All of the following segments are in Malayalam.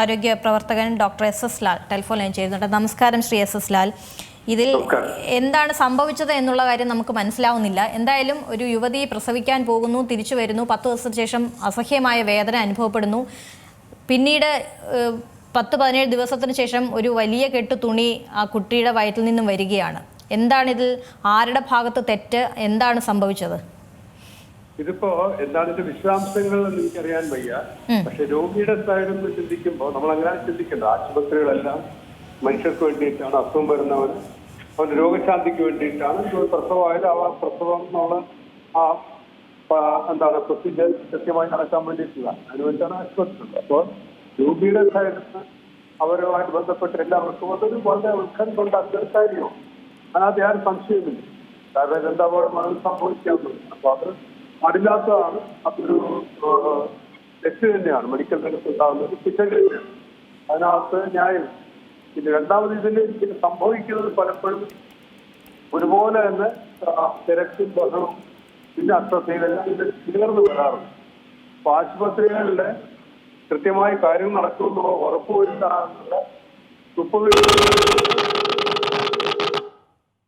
ആരോഗ്യ പ്രവർത്തകൻ doctor S S Lal telephone line ചെയ്യുന്നുണ്ട്. നമസ്കാരം ശ്രീ എസ് എസ് ലാൽ. ഇതിൽ എന്താണ് സംഭവിച്ചത് എന്നുള്ള കാര്യം നമുക്ക് മനസ്സിലാവുന്നില്ല. എന്തായാലും ഒരു യുവതി പ്രസവിക്കാൻ പോകുന്നു തിരിച്ചു വരുന്നു പത്ത് ദിവസത്തിന് ശേഷം അസഹ്യമായ വേദന അനുഭവപ്പെടുന്നു. പിന്നീട് പത്ത് പതിനേഴ് ദിവസത്തിന് ശേഷം ഒരു വലിയ കെട്ട് തുണി ആ കുട്ടിയുടെ വയറ്റിൽ നിന്നും വരികയാണ്. എന്താണ് ഇതിൽ ആരുടെ ഭാഗത്ത് തെറ്റ് എന്താണ് സംഭവിച്ചത്? ഇതിപ്പോ എന്താണ് ഇതിന്റെ വിശദാംശങ്ങൾ എന്ന് എനിക്കറിയാൻ വയ്യ. പക്ഷെ രോഗിയുടെ സൈഡിൽ നിന്ന് ചിന്തിക്കുമ്പോൾ നമ്മൾ അങ്ങനെ ചിന്തിക്കേണ്ട. ആശുപത്രികളെല്ലാം മനുഷ്യർക്ക് വേണ്ടിയിട്ടാണ് അസുഖം വരുന്നവർ. അവന്റെ രോഗശാന്തിക്ക് വേണ്ടിയിട്ടാണ്. പ്രസവമായാലും ആ പ്രസവം എന്നുള്ള ആ എന്താണ് പ്രൊസീജിയർ കൃത്യമായി നടക്കാൻ വേണ്ടിയിട്ടുള്ള. അതിനുവേണ്ടിയാണ് ആശുപത്രി അപ്പോൾ രോഗിയുടെ സൈഡിൽ നിന്ന് അവരുമായിട്ട് ബന്ധപ്പെട്ട് എല്ലാവർക്കും അതൊരു വളരെ ഉത്കണ്ഠ ഉണ്ടാക്കുന്ന ഒരു കാര്യമാണ്. അതിനകത്ത് യാതൊരു സംശയമില്ല കാരണം എന്താ പോലും അത് സംഭവിക്കാൻ തുടങ്ങി അപ്പൊ അത് പാടില്ലാത്തതാണ് അതൊരു തെറ്റ് തന്നെയാണ്. മെഡിക്കൽ രംഗത്ത് ഉണ്ടാകുന്ന ഒരു പിശക് തന്നെയാണ് അതിനകത്ത് ന്യായം. പിന്നെ രണ്ടാമത് ഇതിൽ ഇതിന് സംഭവിക്കുന്നത് പലപ്പോഴും ഒരുപോലെ തന്നെ തിരക്കും ബഹളവും പിന്നെ അശ്രദ്ധയിലെല്ലാം ഇത് ചേർന്ന് വരാറുണ്ട്. അപ്പൊ ആശുപത്രികളിലെ കൃത്യമായി കാര്യം നടക്കുമെന്നുള്ള ഉറപ്പുവരുത്താനുള്ള സൂപ്പർവിഷൻ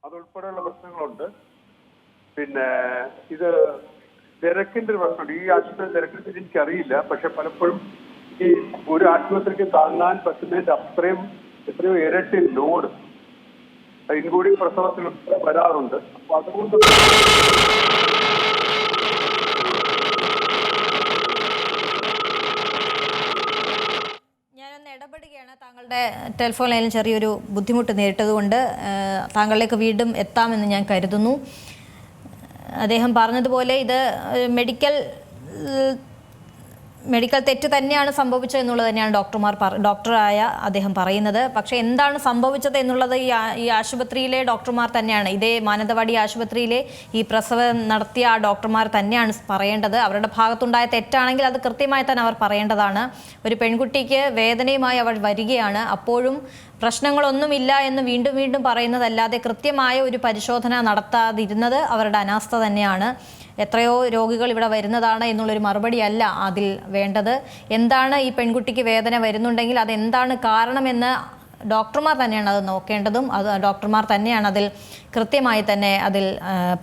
അതുൾപ്പെടെയുള്ള പ്രശ്നങ്ങളുണ്ട്. പിന്നെ ഇത് തിരക്കിന്റെ ഒരു പ്രശ്നമുണ്ട് ഈ ആശുപത്രി തിരക്കിനെ പറ്റി എനിക്കറിയില്ല. പക്ഷെ പലപ്പോഴും ഈ ഒരു ആശുപത്രിക്ക് താങ്ങാൻ പറ്റുന്നതിന്റെ അത്രയും എത്രയോ ഇരട്ടി ലോഡ് ഇൻകൂടി പ്രസവത്തിൽ വരാറുണ്ട്. അപ്പൊ അതുകൊണ്ട് ടെലിഫോൺ ലൈനിൽ ചെറിയൊരു ബുദ്ധിമുട്ട് നേരിട്ടതുകൊണ്ട് താങ്കളിലേക്ക് വീണ്ടും എത്താമെന്ന് ഞാൻ കരുതുന്നു. അദ്ദേഹം പറഞ്ഞതുപോലെ ഇത് മെഡിക്കൽ മെഡിക്കൽ തെറ്റ് തന്നെയാണ് സംഭവിച്ചത് എന്നുള്ളത് തന്നെയാണ് ഡോക്ടർമാർ ഡോക്ടറായ അദ്ദേഹം പറയുന്നത്. പക്ഷേ എന്താണ് സംഭവിച്ചത് എന്നുള്ളത് ഈ ഈ ആശുപത്രിയിലെ ഡോക്ടർമാർ തന്നെയാണ്. ഇതേ മാനന്തവാടി ആശുപത്രിയിലെ ഈ പ്രസവം നടത്തിയ ആ ഡോക്ടർമാർ തന്നെയാണ് പറയേണ്ടത്. അവരുടെ ഭാഗത്തുണ്ടായ തെറ്റാണെങ്കിൽ അത് കൃത്യമായി തന്നെ അവർ പറയേണ്ടതാണ്. ഒരു പെൺകുട്ടിക്ക് വേദനയുമായി അവൾ വരികയാണ്. അപ്പോഴും പ്രശ്നങ്ങളൊന്നുമില്ല എന്ന് വീണ്ടും വീണ്ടും പറയുന്നതല്ലാതെ കൃത്യമായ ഒരു പരിശോധന നടത്താതിരുന്നത് അവരുടെ അനാസ്ഥ തന്നെയാണ്. എത്രയോ രോഗികൾ ഇവിടെ വരുന്നതാണ് എന്നുള്ളൊരു മറുപടിയല്ല അതിൽ വേണ്ടത്. എന്താണ് ഈ പെൺകുട്ടിക്ക് വേദന വരുന്നുണ്ടെങ്കിൽ അതെന്താണ് കാരണമെന്ന് ഡോക്ടർമാർ തന്നെയാണ് അത് നോക്കേണ്ടതും. അത് ഡോക്ടർമാർ തന്നെയാണ് അതിൽ കൃത്യമായി തന്നെ അതിൽ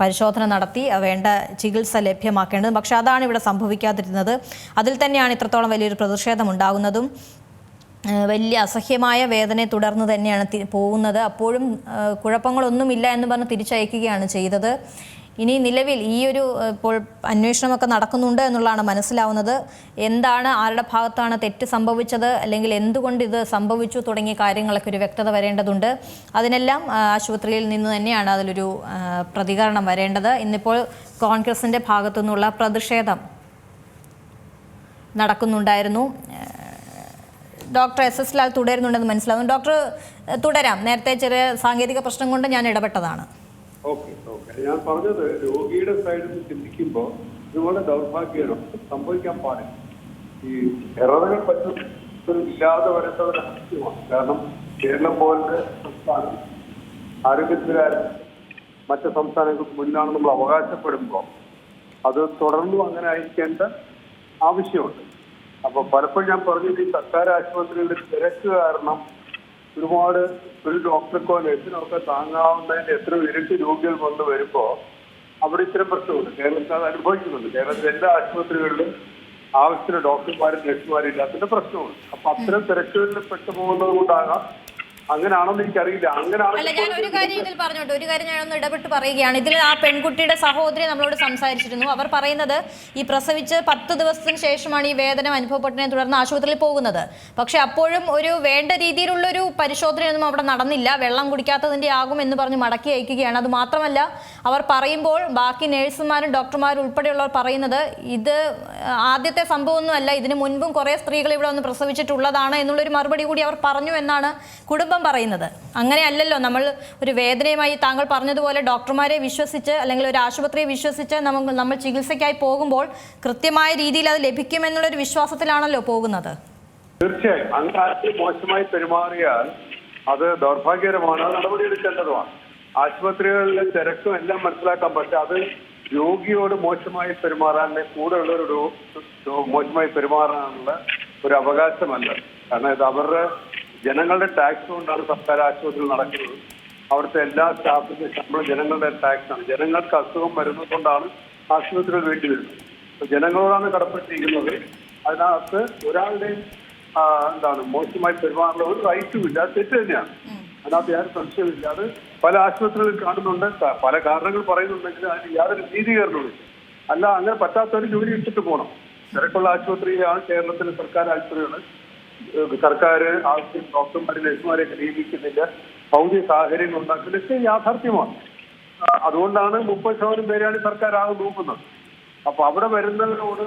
പരിശോധന നടത്തി വേണ്ട ചികിത്സ ലഭ്യമാക്കേണ്ടതും. പക്ഷെ അതാണ് ഇവിടെ സംഭവിക്കാതിരുന്നത്. അതിൽ തന്നെയാണ് ഇത്രത്തോളം വലിയൊരു പ്രതിഷേധം ഉണ്ടാകുന്നതും വലിയ അസഹ്യമായ വേദനയെ തുടർന്ന് തന്നെയാണ് പോകുന്നത്. അപ്പോഴും കുഴപ്പങ്ങളൊന്നുമില്ല എന്ന് പറഞ്ഞ് തിരിച്ചയക്കുകയാണ് ചെയ്തത്. ഇനി നിലവിൽ ഈ ഒരു ഇപ്പോൾ അന്വേഷണമൊക്കെ നടക്കുന്നുണ്ട് എന്നുള്ളതാണ് മനസ്സിലാവുന്നത്. എന്താണ് ആരുടെ ഭാഗത്താണ് തെറ്റ് സംഭവിച്ചത് അല്ലെങ്കിൽ എന്തുകൊണ്ട് ഇത് സംഭവിച്ചു തുടങ്ങിയ കാര്യങ്ങളൊക്കെ ഒരു വ്യക്തത വരേണ്ടതുണ്ട്. അതിനെല്ലാം ആശുപത്രിയിൽ നിന്ന് തന്നെയാണ് അതിലൊരു പ്രതികരണം വരേണ്ടത്. ഇന്നിപ്പോൾ കോൺഗ്രസിന്റെ ഭാഗത്തു നിന്നുള്ള പ്രതിഷേധം നടക്കുന്നുണ്ടായിരുന്നു. ഡോക്ടർ എസ് എസ് ലാൽ തുടരുന്നുണ്ടെന്ന് മനസ്സിലാവുന്നു ഡോക്ടർ തുടരാം. നേരത്തെ ചെറിയ സാങ്കേതിക പ്രശ്നം കൊണ്ട് ഞാൻ ഇടപെട്ടതാണ്. Okay okay. ഞാൻ പറഞ്ഞത് രോഗിയുടെ സൈഡിൽ നിന്ന് ചിന്തിക്കുമ്പോൾ ഇതുപോലെ ദൗർഭാഗ്യമാണ് സംഭവിക്കാൻ പാടില്ല. ഈ എററുകൾ പറ്റും ഇല്ലാതെ വരേണ്ട ഒരു ആവശ്യമാണ് കാരണം കേരളം പോലത്തെ സംസ്ഥാനം ആരോഗ്യത്തിന്റെ കാര്യം മറ്റ് സംസ്ഥാനങ്ങൾക്ക് മുന്നിലാണ് നമ്മൾ അവകാശപ്പെടുമ്പോൾ അത് തുടർന്നും അങ്ങനെ ആയിരിക്കേണ്ട ആവശ്യമുണ്ട്. അപ്പൊ പലപ്പോഴും ഞാൻ പറഞ്ഞത് ഈ സർക്കാർ ആശുപത്രിയുടെ തിരക്ക് കാരണം ഒരുപാട് ഒരു ഡോക്ടർക്കോ നഴ്സിനൊക്കെ താങ്ങാവുന്നതിന്റെ എത്ര ഇരട്ടി രോഗികൾ കൊണ്ട് വരുമ്പോ അവിടെ ഇത്തരം പ്രശ്നമുണ്ട്. കേരളത്തിൽ അത് അനുഭവിക്കുന്നുണ്ട്. കേരളത്തിലെ എല്ലാ ആശുപത്രികളിലും ആവശ്യത്തിന് ഡോക്ടർമാരും നഴ്സുമാരും ഇല്ലാത്തതിന്റെ പ്രശ്നമുണ്ട്. അപ്പൊ അത്തരം തിരക്കുകളിൽ പെട്ടുപോകുന്നത് കൊണ്ടാകാം എനിക്കറിയില്ല. അല്ല ഞാൻ ഒരു കാര്യം ഇതിൽ പറഞ്ഞോട്ടെ. ഒരു കാര്യം ഞാനൊന്ന് ഇടപെട്ട് പറയുകയാണ്. ഇതിൽ ആ പെൺകുട്ടിയുടെ സഹോദരി നമ്മളോട് സംസാരിച്ചിരുന്നു. അവർ പറയുന്നത് ഈ പ്രസവിച്ച് പത്ത് ദിവസത്തിന് ശേഷമാണ് ഈ വേദന അനുഭവപ്പെട്ടതിനെ തുടർന്ന് ആശുപത്രിയിൽ പോകുന്നത്. പക്ഷെ അപ്പോഴും ഒരു വേണ്ട രീതിയിലുള്ള ഒരു പരിശോധനയൊന്നും അവിടെ നടന്നില്ല. വെള്ളം കുടിക്കാത്തതിന്റെ ആകും എന്ന് പറഞ്ഞ് മടക്കി അയക്കുകയാണ്. അത് മാത്രമല്ല അവർ പറയുമ്പോൾ ബാക്കി നേഴ്സുമാരും ഡോക്ടർമാരും ഉൾപ്പെടെയുള്ളവർ പറയുന്നത് ഇത് ആദ്യത്തെ സംഭവമൊന്നുമല്ല. ഇതിനു മുൻപും കുറേ സ്ത്രീകൾ ഇവിടെ വന്ന് പ്രസവിച്ചിട്ടുള്ളതാണ് എന്നുള്ളൊരു മറുപടി കൂടി അവർ പറഞ്ഞു എന്നാണ് കുടുംബം പറയുന്നത്. അങ്ങനെ അല്ലല്ലോ നമ്മൾ ഒരു വേദനയുമായി താങ്കൾ പറഞ്ഞതുപോലെ ഡോക്ടർമാരെ വിശ്വസിച്ച് അല്ലെങ്കിൽ ഒരു ആശുപത്രിയെ വിശ്വസിച്ച് നമ്മൾ നമ്മൾ ചികിത്സയ്ക്കായി പോകുമ്പോൾ കൃത്യമായ രീതിയിൽ അത് ലഭിക്കുമെന്നുള്ളൊരു വിശ്വാസത്തിലാണല്ലോ പോകുന്നത്. തീർച്ചയായും. മോശമായി പെരുമാറിയാൽ അത് ദൗർഭാഗ്യകരമാണ് നടപടിയെടുക്കേണ്ടതുമാണ്. ആശുപത്രികളിലെ തിരക്കും എല്ലാം മനസ്സിലാക്കാം പക്ഷെ അത് രോഗിയോട് മോശമായി പെരുമാറാൻ കൂടെ ഉള്ളവരോട് മോശമായി പെരുമാറാനുള്ള ഒരു അവകാശമല്ല. കാരണം ഇത് അവരുടെ ജനങ്ങളുടെ ടാക്സ് കൊണ്ടാണ് സർക്കാർ ആശുപത്രികൾ നടക്കുന്നത്. അവിടുത്തെ എല്ലാ സ്റ്റാഫിന്റെ ശമ്പളം ജനങ്ങളുടെ ടാക്സ് ആണ് ജനങ്ങൾക്ക് അസുഖം വരുന്നത് കൊണ്ടാണ് ആശുപത്രികൾ വേണ്ടി വരുന്നത്. അപ്പൊ ജനങ്ങളോടാണ് കടപ്പെട്ടിരിക്കുന്നത്. അതിനകത്ത് ഒരാളുടെ എന്താണ് മോശമായി പെരുമാറുന്ന ഒരു റൈറ്റും ഇല്ല. തെറ്റ് തന്നെയാണ്. അതിനകത്ത് യാതൊരു സംശയമില്ല അത് പല ആശുപത്രികളിൽ കാണുന്നുണ്ട്. പല കാരണങ്ങൾ പറയുന്നുണ്ടെങ്കിൽ അതിന് യാതൊരു നീതീകരണവും. അല്ല അങ്ങനെ പറ്റാത്തവർ ജോലി ഇട്ടിട്ട് പോകണം. തിരക്കുള്ള ആശുപത്രിയാണ് കേരളത്തിലെ സർക്കാർ ആശുപത്രികൾ സർക്കാർ ആവശ്യം ഡോക്ടർമാരെ നഴ്സുമാരെയൊക്കെ നിയമിക്കുന്നില്ല. ഭൗതിക സാഹചര്യങ്ങൾ ഉണ്ടാക്കുന്നതൊക്കെ യാഥാർത്ഥ്യമാണ്. അതുകൊണ്ടാണ് മുപ്പത് ശതമാനം പേരാണ് സർക്കാർ ആകെ നോക്കുന്നത്. അപ്പൊ അവിടെ വരുന്നതിനോട്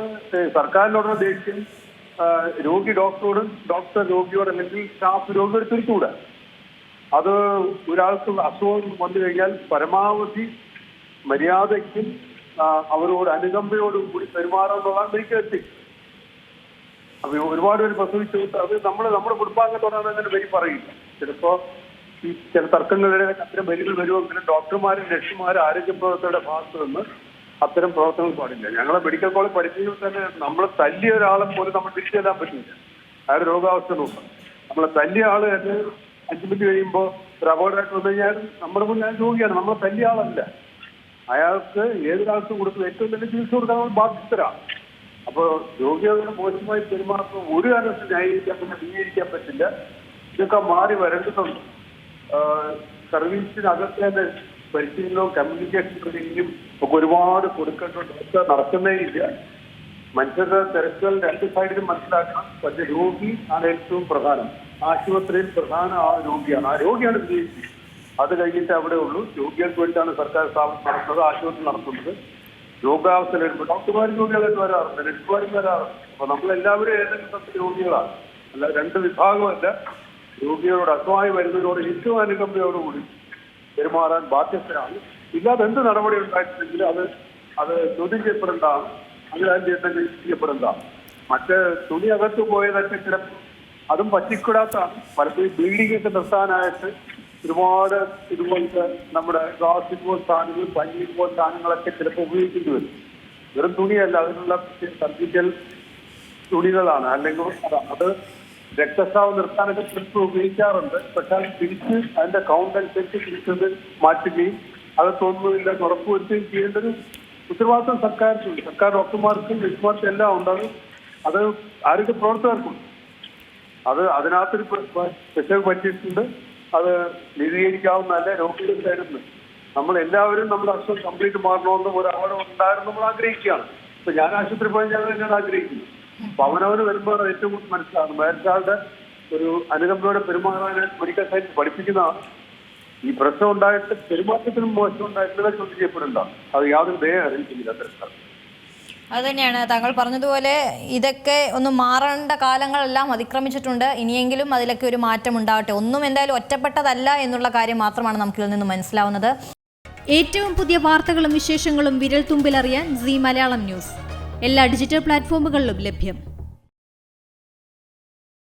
സർക്കാരിനോട് ദേഷ്യം രോഗി ഡോക്ടറോട് ഡോക്ടർ രോഗിയോട് അല്ലെങ്കിൽ സ്റ്റാഫ് രോഗിയോട് തിരിച്ചുകൂടാ അത് ഒരാൾക്ക് അസുഖം വന്നു കഴിഞ്ഞാൽ പരമാവധി മര്യാദയ്ക്കും അവരോട് അനുകമ്പയോടും കൂടി പെരുമാറാന്നുള്ളതാണ് മെഡിക്കൽ എത്തിക്സ്. അപ്പൊ ഒരുപാട് പേര് പ്രസവിച്ചു അത് നമ്മൾ നമ്മുടെ കുടുംബാംഗത്തോടാണ് അങ്ങനെ വരി പറയില്ല ചിലപ്പോ ഈ ചില തർക്കങ്ങളുടെ അത്തരം വരികൾ വരുമെങ്കിലും ഡോക്ടർമാരും നഴ്സുമാരും ആരോഗ്യ പ്രവർത്തകരുടെ ഭാഗത്ത് നിന്ന് അത്തരം പ്രവർത്തനങ്ങൾ പാടില്ല. ഞങ്ങളെ മെഡിക്കൽ കോളേജ് പഠിച്ചതിൽ തന്നെ നമ്മൾ തല്ലിയ ഒരാളെ പോലും നമ്മൾ തിരിച്ചു തരാൻ പറ്റില്ല അയാളുടെ രോഗാവസ്ഥ നോക്കാം നമ്മളെ തല്ലിയ ആൾ തന്നെ അഞ്ചു മിനിറ്റ് കഴിയുമ്പോൾ ഒരു അപകടമായിട്ട് വന്നു കഴിഞ്ഞാൽ നമ്മുടെ മുന്നിൽ രോഗിയാണ്. നമ്മളെ തല്ലിയ ആളല്ല. അയാൾക്ക് ഏതൊരാൾക്കും കൊടുക്കുന്ന ഏറ്റവും നല്ല ചികിത്സ കൊടുക്കാൻ നമ്മൾ ബാധ്യസ്ഥരാണ്. അപ്പൊ രോഗികളുടെ മോശമായി പെരുമാറുന്ന ഒരു കാരണത്തിൽ ന്യായീകരിക്കാൻ പറ്റില്ല അംഗീകരിക്കാൻ പറ്റില്ല. ഇതൊക്കെ മാറി വരേണ്ടതുണ്ട്. സർവീസിനകത്ത് തന്നെ പരിശീലനവും കമ്മ്യൂണിക്കേഷൻ ട്രെയിനിങ്ങും ഒക്കെ ഒരുപാട് കൊടുക്കേണ്ടതുണ്ട്. ഒക്കെ നടക്കുന്നേ ഇല്ല മനുഷ്യരുടെ തിരക്കുകൾ രണ്ട് സൈഡിലും മനസ്സിലാക്കണം. പക്ഷെ രോഗി ആണ് ഏറ്റവും പ്രധാനം. ആശുപത്രിയിൽ പ്രധാന ആ രോഗിയാണ്. ആ രോഗിയാണ് വിജയിച്ചത്. അത് കഴിഞ്ഞിട്ട് അവിടെ ഉള്ളൂ. രോഗികൾക്ക് വേണ്ടിയിട്ടാണ് സർക്കാർ സ്ഥാപനം നടത്തുന്നത്. ആശുപത്രി നടത്തുന്നത്. രോഗാവസ്ഥ വരുമ്പോൾ ഡോക്ടർമാർ രോഗികളായിട്ട് വരാറുണ്ട്. നഴ്സുമാരും വരാറുണ്ട്. അപ്പൊ നമ്മളെല്ലാവരും ഏതെങ്കിലും തരത്തിൽ രോഗികളാണ്. അല്ല രണ്ട് വിഭാഗമല്ല. രോഗികളോട് അസുഖമായി വരുന്നവരോട് ഏറ്റവും അനുകമ്പയോടുകൂടി പെരുമാറാൻ ബാധ്യസ്ഥരാണ്. ഇല്ലാതെ എന്ത് നടപടി ഉണ്ടായിട്ടുണ്ടെങ്കിൽ അത് അത് ചോദ്യം ചെയ്യപ്പെടേണ്ട. അങ്ങനെ ചെയ്യപ്പെടേണ്ട. ചെയ്യപ്പെടേണ്ടതാണ് മറ്റ് തുണി അകത്ത് പോയതൊക്കെ ചിലപ്പോൾ അതും പറ്റിക്കൂടാത്ത പലപ്പോഴും ബ്ലീഡിംഗ് ഒക്കെ നിർത്താനായിട്ട് ഒരുപാട് ഇതുപോലത്തെ നമ്മുടെ പ്ലാസ്റ്റിക് പോൽ സാധനങ്ങൾ പഞ്ഞി പോൽ സാധനങ്ങളൊക്കെ ചിലപ്പോൾ ഉപയോഗിക്കേണ്ടി വരും. വെറും തുണിയല്ല അതിനുള്ള സർജിക്കൽ തുണികളാണ്. അല്ലെങ്കിൽ അത് രക്തസ്രാവം നിർത്താനൊക്കെ ചിലപ്പോൾ ഉപയോഗിക്കാറുണ്ട്. പക്ഷെ തിരിച്ച് അതിന്റെ കൗണ്ട് അനുസരിച്ച് തിരിച്ചത് മാറ്റുകയും അത് തോന്നുന്നില്ല ഉറപ്പുവരുത്തുകയും ചെയ്യേണ്ട ഒരു ഉത്തരവാദിത്വം സർക്കാരിനുണ്ട്. സർക്കാർ ഡോക്ടർമാർക്കും നഴ്സുമാർക്കും എല്ലാം ഉണ്ട്. അത് ആരോഗ്യ പ്രവർത്തകർക്കുണ്ട്. അത് അതിനകത്തൊരു സ്പെഷ്യൽ പറ്റിയിട്ടുണ്ട്. അത് നീതീകരിക്കാവുന്നതല്ല അല്ലെ സൈഡിൽ നമ്മൾ എല്ലാവരും നമ്മുടെ അസുഖം കംപ്ലീറ്റ് മാറണമെന്ന് ഒരു അപകടം ഉണ്ടായിരുന്നു നമ്മൾ ആഗ്രഹിക്കുകയാണ്. ഇപ്പൊ ഞാൻ ആശുപത്രി പോയി ഞാൻ തന്നെയാണ് ആഗ്രഹിക്കുന്നത്. അപ്പൊ അവനവന് വരുമ്പോൾ ഏറ്റവും കൂടുതൽ മനസ്സിലാണ് മേൽക്കാരുടെ ഒരു അനുകമ്പയോടെ പെരുമാറാൻ മെഡിക്കൽ സയൻസ് പഠിപ്പിക്കുന്നതാണ് ഈ പ്രശ്നം ഉണ്ടായിട്ട് പെരുമാറ്റത്തിനും മോശം ഉണ്ടായിട്ടുള്ള ചോദ്യം ചെയ്യപ്പെടുന്നതാണ് അത് യാതൊരു ദയ അറിയിക്കുന്നില്ല അത്തരക്കാർ അത് തന്നെയാണ് താങ്കൾ പറഞ്ഞതുപോലെ ഇതൊക്കെ ഒന്ന് മാറേണ്ട കാലങ്ങളെല്ലാം അതിക്രമിച്ചിട്ടുണ്ട്. ഇനിയെങ്കിലും അതിലൊക്കെ ഒരു മാറ്റം ഉണ്ടാവട്ടെ. ഒന്നും എന്തായാലും ഒറ്റപ്പെട്ടതല്ല എന്നുള്ള കാര്യം മാത്രമാണ് നമുക്ക് ഇതിൽ നിന്ന് മനസ്സിലാവുന്നത്. ഏറ്റവും പുതിയ വാർത്തകളും വിശേഷങ്ങളും വിരൽ തുമ്പിലറിയാൻ സി മലയാളം ന്യൂസ്. എല്ലാ ഡിജിറ്റൽ പ്ലാറ്റ്ഫോമുകളിലും ലഭ്യം.